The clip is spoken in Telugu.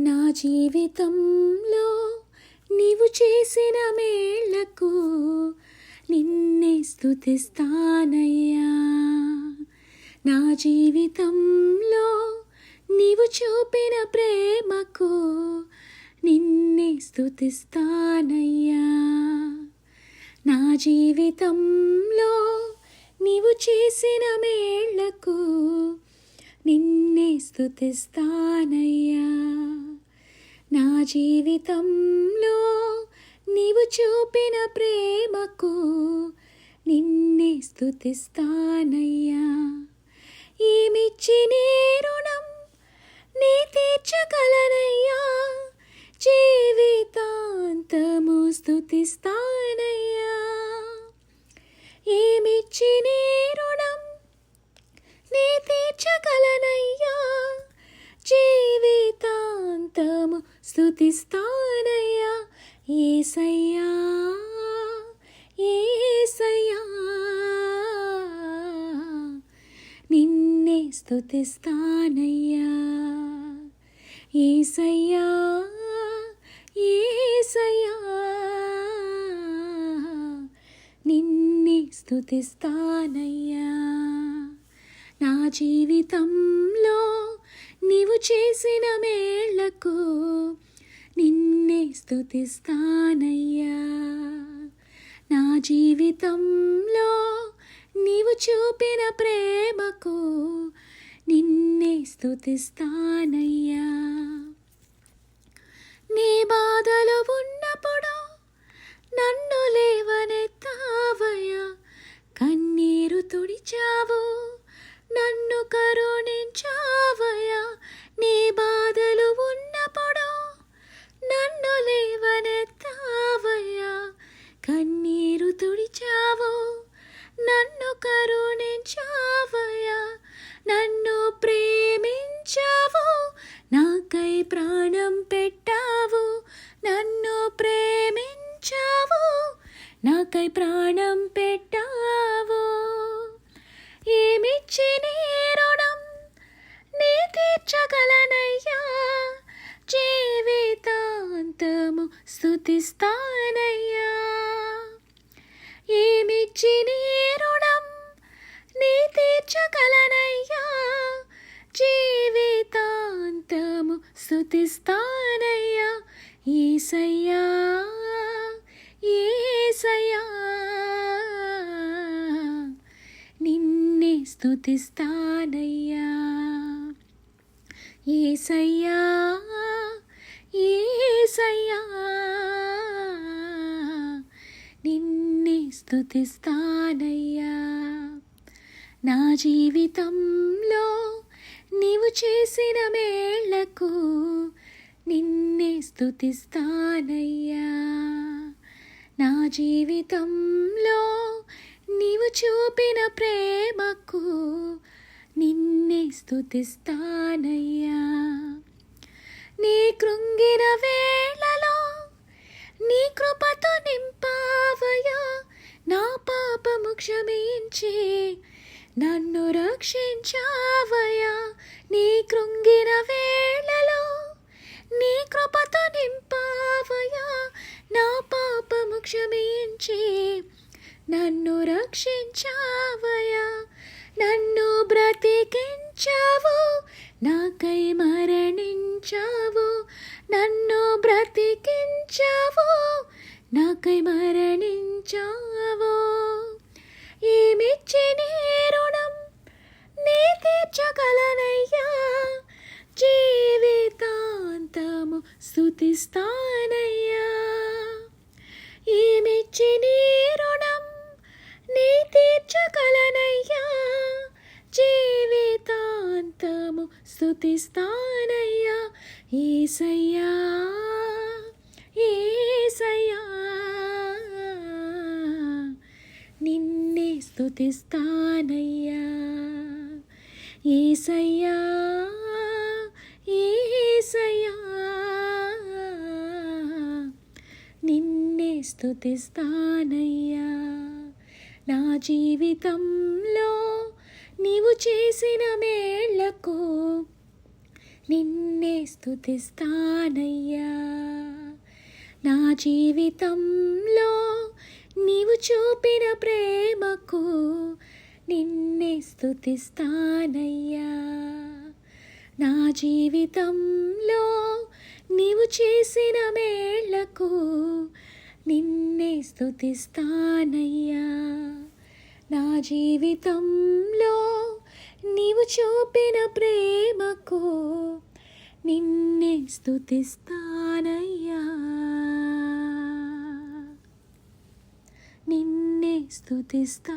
నా జీవితంలో నీవు చేసిన మేళ్ళకు నిన్నే స్థుతిస్తానయ్యా. నా జీవితంలో నీవు చూపిన ప్రేమకు నిన్నే స్థుతిస్తానయ్యా. నా జీవితంలో నీవు చేసిన మేళ్ళకు నిన్నే స్థుతిస్తానయ్యా. నా జీవితంలో నీవు చూపిన ప్రేమకు నిన్నే స్థుతిస్తానయ్యా ఏమిచ్చి నీ ఏసయ్యా ఏసయ్యా. నిన్నే స్థుతిస్తానయ్యా ఏసయ్యా ఏసయ్యా. నిన్నే స్థుతిస్తానయ్యా నా జీవితంలో నీవు చేసిన మేళ్ళకు నిన్నే స్థుతిస్తానయ్యా నా జీవితంలో నీవు చూపిన ప్రేమకు నిన్నే స్తుతిస్తానయ్యా. నాకై ప్రాణం పెట్టావు. ఏమిచ్చి నీ రుణం? నీ తీర్చగలనయ్యా. జీవితాంతము స్థుతిస్తానయ్యా ఏమిచ్చి నీ రుణం? నీ తీర్చగలనయ్యా. జీవితాంతము స్థుతిస్తానయ్యా ఈసయ్యా స్థుతిస్తానయ్యా. ఏసయ్యా ఏసయ్యా నిన్నే స్థుతిస్తానయ్యా. నా జీవితంలో నీవు చేసిన మేళ్ళకు నిన్నే స్థుతిస్తానయ్యా. నా జీవితంలో నీవు చూపిన ప్రేమకు నిన్నే స్థుతిస్తానయ్యా. నీ కృంగిన వేళలో నీ కృపతో నింపావయ్యా. నా పాపము క్షమించి నన్ను రక్షించావయ్యా. నీ కృంగిన వేళ రక్షించావయా నన్ను బ్రతికించావు నాకై మరణించావు. నన్ను బ్రతికించావు నాకై మరణించావు. ఏమిచ్చి నీ రుణం? నీ తీర్చగలనయ్యా. జీవితాంతము స్థుతిస్తానయ్యా ఏమిచ్చి నీ తీర్చగలనయ్యా జీవితాంతము స్థుతిస్తానయ్యా ఏసయ్యా ఏసయ్యా. నిన్నే స్థుతిస్తానయ్యా ఏసయ్యా ఏసయ్యా. నిన్నే స్థుతిస్తానయ్యా నా జీవితంలో నీవు చేసిన మేళ్ళకు నిన్నే స్తుతిస్తానయ్యా నా జీవితంలో నీవు చూపిన ప్రేమకు నిన్నే స్థుతిస్తానయ్యా. నా జీవితంలో నీవు చేసిన మేళ్ళకు నిన్నే స్థుతిస్తానయ్యా. నా జీవితంలో నీవు చూపిన ప్రేమకు నిన్నే స్థుతిస్తానయ్యా నిన్నే స్థుతిస్తా